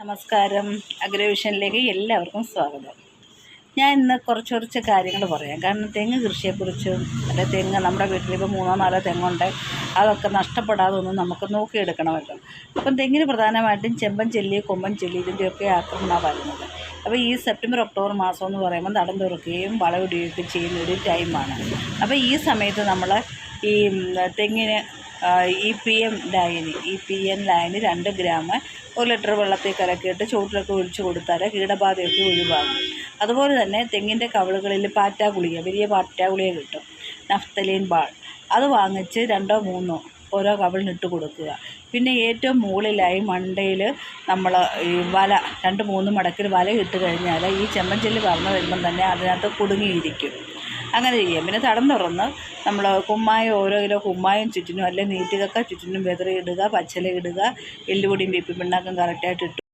നമസ്കാരം. അഗ്രവിഷനിലേക്ക് എല്ലാവർക്കും സ്വാഗതം. ഞാൻ ഇന്ന് കുറച്ച് കുറച്ച് കാര്യങ്ങൾ പറയാം. കാരണം തെങ്ങ് കൃഷിയെക്കുറിച്ചും അല്ലെ തെങ്ങ് നമ്മുടെ വീട്ടിലിപ്പോൾ മൂന്നോ നാലോ തെങ്ങുണ്ട് അതൊക്കെ നഷ്ടപ്പെടാതെ ഒന്ന് നമുക്ക് നോക്കിയെടുക്കണമല്ലോ. അപ്പം തെങ്ങിന് പ്രധാനമായിട്ടും ചെമ്പൻ ചെല്ലി കൊമ്പൻ ചെല്ലി ഇതിന്റെയൊക്കെ ആക്രമണമാണ് വരുന്നത് അപ്പോൾ ഈ സെപ്റ്റംബർ ഒക്ടോബർ മാസം എന്ന് പറയുമ്പോൾ നടം തുറക്കുകയും വളമിടുകയൊക്കെ ചെയ്യുന്ന ഒരു ടൈമാണ്. അപ്പോൾ ഈ സമയത്ത് നമ്മൾ ഈ തെങ്ങിന് ഇ പി എം ലായനി ഇ പി എൻ ലായനി രണ്ട് ഗ്രാം ഒരു ലിറ്റർ വെള്ളത്തിൽ കലക്കിയിട്ട് ചുവട്ടിലൊക്കെ ഒഴിച്ചു കൊടുത്താൽ കീടബാധയൊക്കെ ഒഴിവാകും. അതുപോലെ തന്നെ തെങ്ങിന്റെ കവളുകളിൽ പാറ്റാ ഗുളിക വലിയ പാറ്റാ ഗുളിക കിട്ടും. Naphthalene ball. അത് വാങ്ങിച്ച് രണ്ടോ മൂന്നോ ഓരോ കവളിനിട്ട് കൊടുക്കുക. പിന്നെ ഏറ്റവും മുകളിലായി മണ്ടയിൽ നമ്മൾ ഈ വല രണ്ട് മൂന്ന് മടക്കിൽ വല ഇട്ട് കഴിഞ്ഞാൽ ഈ ചെമ്മഞ്ചെല്ലി പറന്ന് വരുമ്പം തന്നെ അതിനകത്ത് കുടുങ്ങിയിരിക്കും. അങ്ങനെ ചെയ്യാം പിന്നെ തടം തുറന്ന് നമ്മൾ കുമ്മായം ഓരോ കിലോ കുമ്മായം ചുറ്റിനും അല്ലെങ്കിൽ നീറ്റുകക്ക ചുറ്റിനും വെതറി ഇടുക പച്ചില ഇടുക എല്ലുപൊടിയും വേപ്പിൻ പിണ്ണാക്കും കറക്റ്റായിട്ട് ഇട്ട്